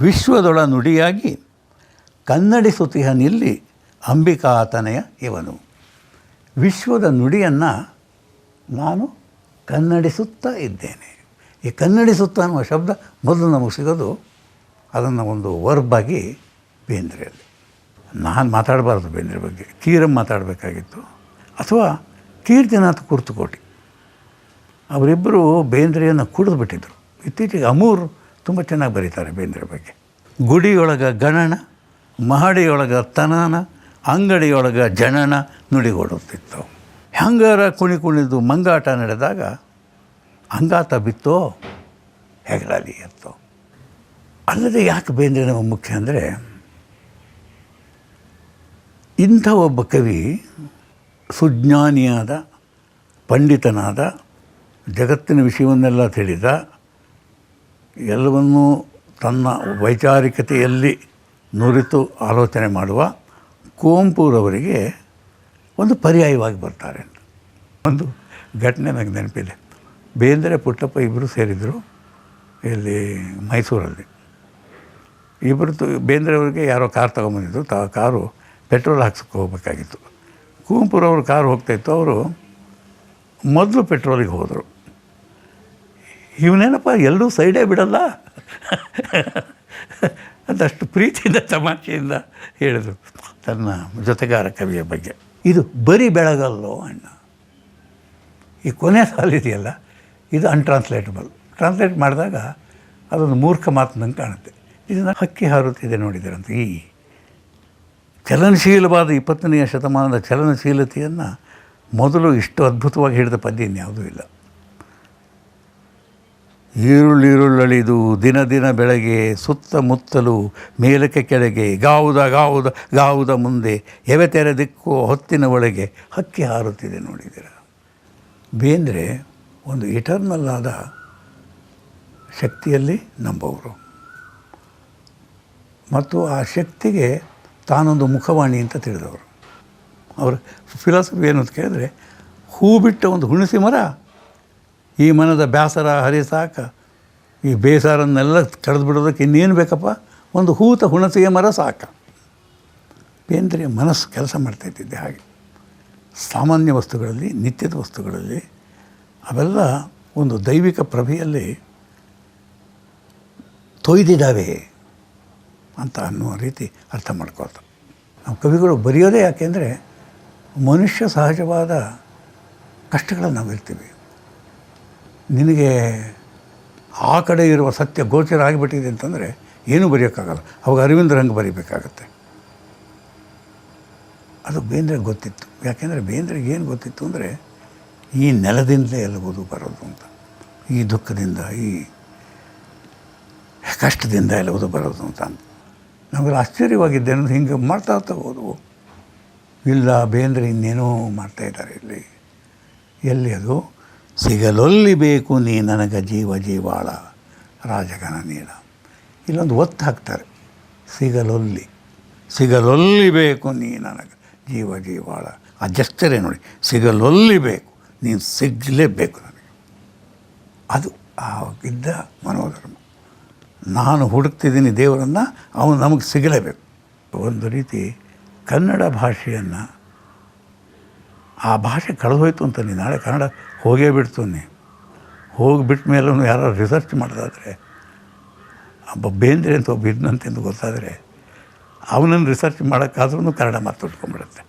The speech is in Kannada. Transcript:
ವಿಶ್ವದೊಳ ನುಡಿಯಾಗಿ ಕನ್ನಡಿಸುತಿಹ ನಿಲ್ಲಿ ಅಂಬಿಕಾತನಯ ಇವನು. ವಿಶ್ವದ ನುಡಿಯನ್ನು ನಾನು ಕನ್ನಡಿಸುತ್ತಾ ಇದ್ದೇನೆ. ಈ ಕನ್ನಡಿಸುತ್ತಾ ಅನ್ನುವ ಶಬ್ದ ಮೊದಲು ನಮಗೆ ಸಿಗೋದು ಅದನ್ನು ಒಂದು ವರ್ಬಾಗಿ ಬೇಂದ್ರೆಯಲ್ಲಿ. ನಾನು ಮಾತಾಡಬಾರ್ದು ಬೇಂದ್ರೆ ಬಗ್ಗೆ. ಕೀರಂ ಮಾತಾಡಬೇಕಾಗಿತ್ತು. ಅಥವಾ ಕೀರ್ತಿನಾಥ್ ಕುರ್ತುಕೋಟಿ. ಅವರಿಬ್ಬರು ಬೇಂದ್ರೆಯನ್ನು ಕುಡಿದ್ಬಿಟ್ಟಿದ್ರು ಇತ್ತೀಚೆಗೆ ಅಮೂರ್ ತುಂಬ ಚೆನ್ನಾಗಿ ಬರೀತಾರೆ ಬೇಂದ್ರೆ ಬಗ್ಗೆ. ಗುಡಿಯೊಳಗ ಗಣನ, ಮಹಡಿಯೊಳಗ ತನನ, ಅಂಗಡಿಯೊಳಗ ಜನನ ನುಡಿಗೊಡುತ್ತಿತ್ತು. ಹ್ಯಾಂಗಾರ ಕುಣಿ ಕುಣಿದು ಮಂಗಾಟ ನಡೆದಾಗ ಅಂಗಾತ ಬಿತ್ತೋ ಹೆಗಲಾಲಿ ಎತ್ತೋ. ಅಲ್ಲದೆ ಯಾಕೆ ಬೇಂದ್ರೆ ಮುಖ್ಯ ಅಂದರೆ, ಇಂಥ ಒಬ್ಬ ಕವಿ ಸುಜ್ಞಾನಿಯಾದ, ಪಂಡಿತನಾದ, ಜಗತ್ತಿನ ವಿಷಯವನ್ನೆಲ್ಲ ತಿಳಿದ ಎಲ್ಲವನ್ನೂ ತನ್ನ ವೈಚಾರಿಕತೆಯಲ್ಲಿ ನುರಿತು ಆಲೋಚನೆ ಮಾಡುವ ಕುವೆಂಪುರವರಿಗೆ ಒಂದು ಪರ್ಯಾಯವಾಗಿ ಬರ್ತಾರೆ ಒಂದು ಘಟನೆ ನನಗೆ ನೆನಪಿದೆ. ಬೇಂದ್ರೆ ಪುಟ್ಟಪ್ಪ ಇಬ್ಬರು ಸೇರಿದರು ಇಲ್ಲಿ ಮೈಸೂರಲ್ಲಿ. ಇಬ್ಬರು ಬೇಂದ್ರೆ ಅವರಿಗೆ ಯಾರೋ ಕಾರ್ ತೊಗೊಂಬಂದಿದ್ರು. ತ ಕಾರು ಪೆಟ್ರೋಲ್ ಹಾಕ್ಸಕ್ಕೆ ಹೋಗಬೇಕಾಗಿತ್ತು. ಕುವೆಂಪುರವ್ರ ಕಾರು ಹೋಗ್ತಾಯಿತ್ತು ಅವರು ಮೊದಲು ಪೆಟ್ರೋಲಿಗೆ ಹೋದರು. ಇವನೇನಪ್ಪ ಎಲ್ಲರೂ ಸೈಡೇ ಬಿಡಲ್ಲ? ಅದಷ್ಟು ಪ್ರೀತಿಯಿಂದ ತಮಾಷೆಯಿಂದ ಹೇಳಿದರು ತನ್ನ ಜೊತೆಗಾರ ಕವಿಯ ಬಗ್ಗೆ. ಇದು ಬರೀ ಬೆಳಗಲ್ಲೋ ಅಣ್ಣ? ಈ ಕೊನೆ ಸಾಲಿದೆಯಲ್ಲ ಇದು ಅನ್ಟ್ರಾನ್ಸ್ಲೇಟಬಲ್ ಟ್ರಾನ್ಸ್ಲೇಟ್ ಮಾಡಿದಾಗ ಅದೊಂದು ಮೂರ್ಖ ಮಾತು ನಂಗೆ ಕಾಣುತ್ತೆ. ಇದನ್ನು ಹಕ್ಕಿ ಹಾರುತ್ತಿದೆ ನೋಡಿದರಂತೆ. ಈ ಚಲನಶೀಲವಾದ ಇಪ್ಪತ್ತನೆಯ ಶತಮಾನದ ಚಲನಶೀಲತೆಯನ್ನು ಮೊದಲು ಇಷ್ಟು ಅದ್ಭುತವಾಗಿ ಹಿಡಿದ ಪದ್ಯ ಇನ್ಯಾವುದೂ ಇಲ್ಲ. ಈರುಳ್ಳಿರುಳಳಿದು ದಿನ ದಿನ ಬೆಳಗ್ಗೆ ಸುತ್ತಮುತ್ತಲು ಮೇಲಕ್ಕೆ ಕೆಳಗೆ, ಗಾವುದ ಗಾವುದ ಗಾವುದ ಮುಂದೆ ಎವೆ ತೆರೆ ದಿಕ್ಕು ಹೊತ್ತಿನ ಒಳಗೆ ಹಕ್ಕಿ ಹಾರುತ್ತಿದೆ ನೋಡಿದ್ದೀರ? ಬೇಂದ್ರೆ ಒಂದು ಇಟರ್ನಲ್ ಆದ ಶಕ್ತಿಯಲ್ಲಿ ನಂಬವರು. ಮತ್ತು ಆ ಶಕ್ತಿಗೆ ತಾನೊಂದು ಮುಖವಾಣಿ ಅಂತ ತಿಳಿದವರು. ಅವರ ಫಿಲಾಸಫಿ ಏನು ಅಂತ ಕೇಳಿದ್ರೆ ಹೂ ಬಿಟ್ಟ ಒಂದು ಹುಣಸಿ ಮರ ಈ ಮನದ ಬ್ಯಾಸರ ಹರಿಸಾಕ ಈ ಬೇಸರನ್ನೆಲ್ಲ ಕಳೆದು ಬಿಡೋದಕ್ಕೆ ಇನ್ನೇನು ಬೇಕಪ್ಪ? ಒಂದು ಹೂತ ಹುಣಸೆಯ ಮರ ಸಾಕ. ಬೇಂದ್ರೆ ಮನಸ್ಸು ಕೆಲಸ ಮಾಡ್ತಾಯಿದ್ದಿದ್ದೆ ಹಾಗೆ. ಸಾಮಾನ್ಯ ವಸ್ತುಗಳಲ್ಲಿ, ನಿತ್ಯದ ವಸ್ತುಗಳಲ್ಲಿ ಅವೆಲ್ಲ ಒಂದು ದೈವಿಕ ಪ್ರಭೆಯಲ್ಲಿ ತೊಯ್ದಿದ್ದಾವೆ ಅಂತ ಅನ್ನುವ ರೀತಿ ಅರ್ಥ ಮಾಡ್ಕೊಳ್ತಾರೆ ನಾವು ಕವಿಗಳು ಬರೆಯೋದೇ ಯಾಕೆಂದರೆ ಮನುಷ್ಯ ಸಹಜವಾದ ಕಷ್ಟಗಳನ್ನು ನಾವು ಇರ್ತೀವಿ ನಿನಗೆ ಆ ಕಡೆ ಇರುವ ಸತ್ಯ ಗೋಚರ ಆಗಿಬಿಟ್ಟಿದೆ ಅಂತಂದರೆ ಏನೂ ಬರೆಯೋಕ್ಕಾಗಲ್ಲ. ಅವಾಗ ಅರವಿಂದ್ರ ಹಂಗೆ ಬರೀಬೇಕಾಗತ್ತೆ. ಅದು ಬೇಂದ್ರೆ ಗೊತ್ತಿತ್ತು. ಯಾಕೆಂದರೆ ಬೇಂದ್ರೆಗೆ ಏನು ಗೊತ್ತಿತ್ತು ಅಂದರೆ ಈ ನೆಲದಿಂದಲೇ ಎಲ್ಲವುದು ಬರೋದು ಅಂತ. ಈ ದುಃಖದಿಂದ, ಈ ಕಷ್ಟದಿಂದ ಎಲ್ಲವುದು ಬರೋದು ಅಂತ. ನಮಗೆ ಆಶ್ಚರ್ಯವಾಗಿದ್ದೆ. ಅನ್ನೋದು ಹಿಂಗೆ ಮಾಡ್ತಾ ಹೋದವು. ಇಲ್ಲ, ಬೇಂದ್ರೆ ಇನ್ನೇನೋ ಮಾಡ್ತಾಯಿದ್ದಾರೆ ಇಲ್ಲಿ. ಎಲ್ಲಿ ಅದು? ಸಿಗಲೊಲ್ಲಿ ಬೇಕು ನೀ ನನಗೆ ಜೀವ ಜೀವಾಳ ರಾಜಗನ ನೀಳ ಇಲ್ಲೊಂದು ಒತ್ತು ಹಾಕ್ತಾರೆ, ಸಿಗಲೊಲ್ಲಿ. ಸಿಗಲೊಲ್ಲಿ ಬೇಕು ನೀ ನನಗೆ ಜೀವ ಜೀವಾಳ. ಆ ಜಸ್ಟರೇ ನೋಡಿ, ಸಿಗಲೊಲ್ಲಿ ಬೇಕು, ನೀನು ಸಿಗಲೇಬೇಕು ನನಗೆ. ಅದು ಆ ಇದ್ದ ಮನೋಧರ್ಮ. ನಾನು ಹುಡುಕ್ತಿದ್ದೀನಿ ದೇವರನ್ನು, ಅವನು ನಮಗೆ ಸಿಗಲೇಬೇಕು. ಒಂದು ರೀತಿ ಕನ್ನಡ ಭಾಷೆಯನ್ನು, ಆ ಭಾಷೆ ಕಳೆದೋಯ್ತು ಅಂತ ನೀನು ನಾಳೆ ಕನ್ನಡ ಹೋಗೇ ಬಿಡ್ತು ನೀ. ಹೋಗಿ ಬಿಟ್ಟ ಮೇಲೂ ಯಾರು ರಿಸರ್ಚ್ ಮಾಡೋದಾದರೆ, ಒಬ್ಬ ಬೇಂದ್ರೆ ಅಂತ ಒಬ್ಬ ಇದ್ನಂತೆ ಗೊತ್ತಾದರೆ, ಅವನನ್ನು ರಿಸರ್ಚ್ ಮಾಡೋಕ್ಕಾದ್ರೂ ಕನ್ನಡ ಮಾತು ಉಟ್ಕೊಂಡ್ಬಿಡುತ್ತೆ.